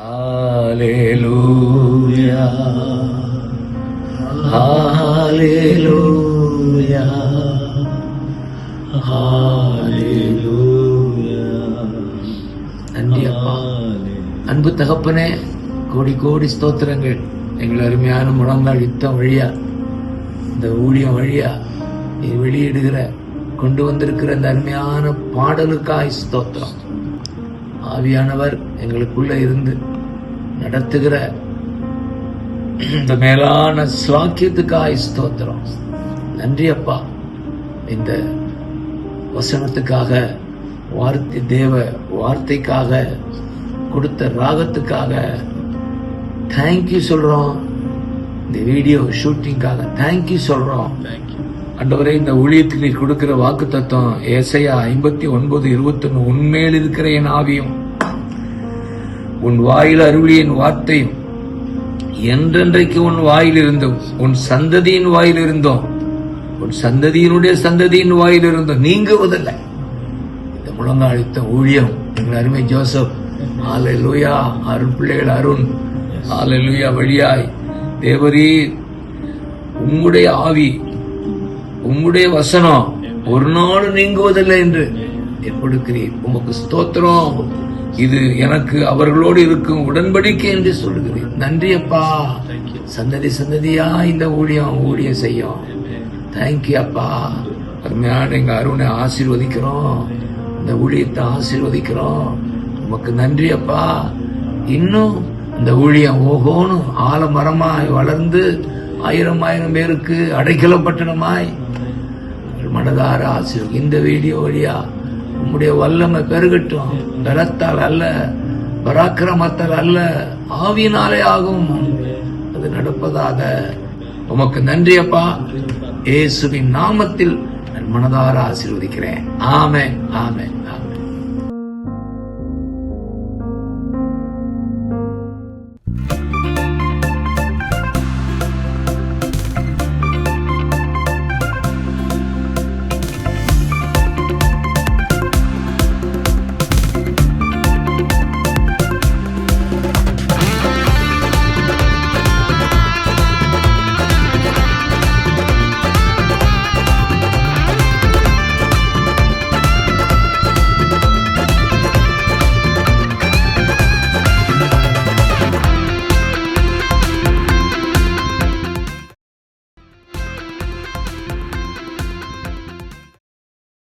Hallelujah. Hallelujah. நன்றி அப்பா. அன்பு தகப்பனே கோடி கோடி ஸ்தோத்திரங்கள். எங்கள் அருமையான முழங்கால் யுத்தம் வழியா இந்த ஊழியம் வழியா வெளியிடுகிற கொண்டு வந்திருக்கிற இந்த அருமையான பாடலுக்காய் ஸ்தோத்திரம். ஆவியானவர் எங்களுக்குள்ள இருந்து நடத்துகிற இந்த மேலான சுவாக்கியத்துக்காய் ஸ்தோத்திரம். நன்றி அப்பா. இந்த வசனத்துக்காக வார்த்தை தேவ வார்த்தைக்காக கொடுத்த ராகத்துக்காக தேங்க்யூ சொல்றோம். இந்த வீடியோ ஷூட்டிங்காக தேங்க்யூ சொல்றோம். ஆண்டவரே இந்த ஊழியத்துக்கு நீ கொடுக்கிற வாக்கு தத்துவம் ஏசையா ஐம்பத்தி ஒன்பது இருபத்தி ஒன்னு உண்மையில் இருக்கிற என் ஆவியும் உன் வாயில் அருளிய என் வார்த்தையும் என்றென்றைக்கு உன் வாயில் இருந்தும் உன் சந்ததியின் வாயில் இருந்தோம் உன் சந்ததியினுடைய சந்ததியின் வாயில் இருந்தோம் நீங்குவதில்லை. இந்த முழங்காளித்த ஊழியம் எங்கள் அருமை ஜோசப் ஆலை லூயா அருண் பிள்ளைகள் அருண் ஆலை லூயா வழியாய். தேவரீர் உம்முடைய ஆவி உம்முடைய வசனம் ஒரு நாள் நீங்குவதில்லை என்று கொடுக்கிறேன் உமக்கு ஸ்தோத்திரம். இது எனக்கு அவர்களோடு இருக்கும் உடன்படிக்கை என்று சொல்லுகிறேன். நன்றி அப்பா. சந்ததி சந்ததியா இந்த ஊழியம் ஊழியம் செய்யும். தேங்க்யூ அப்பா. அருமையான எங்க அருணை ஆசீர்வதிக்கிறோம். இந்த ஊழியத்தை ஆசீர்வதிக்கிறோம். உமக்கு நன்றி அப்பா. இன்னும் இந்த ஊழியம் ஓஹோன்னு ஆலமரமாய் வளர்ந்து ஆயிரம் ஆயிரம் பேருக்கு அடைக்கலப்பட்டனமாய் மனதார ஆசீர்வதி இந்த வீடியோ வழியா உம்முடைய வல்லமை பெருகட்டும் பலத்தால் அல்ல பராக்கிரமத்தால் அல்ல ஆவியினாலே ஆகும். அது நடப்பதாக உமக்கு நன்றி அப்பா. இயேசுவின் நாமத்தில் நான் மனதார ஆசீர்வதிக்கிறேன். ஆமே ஆமே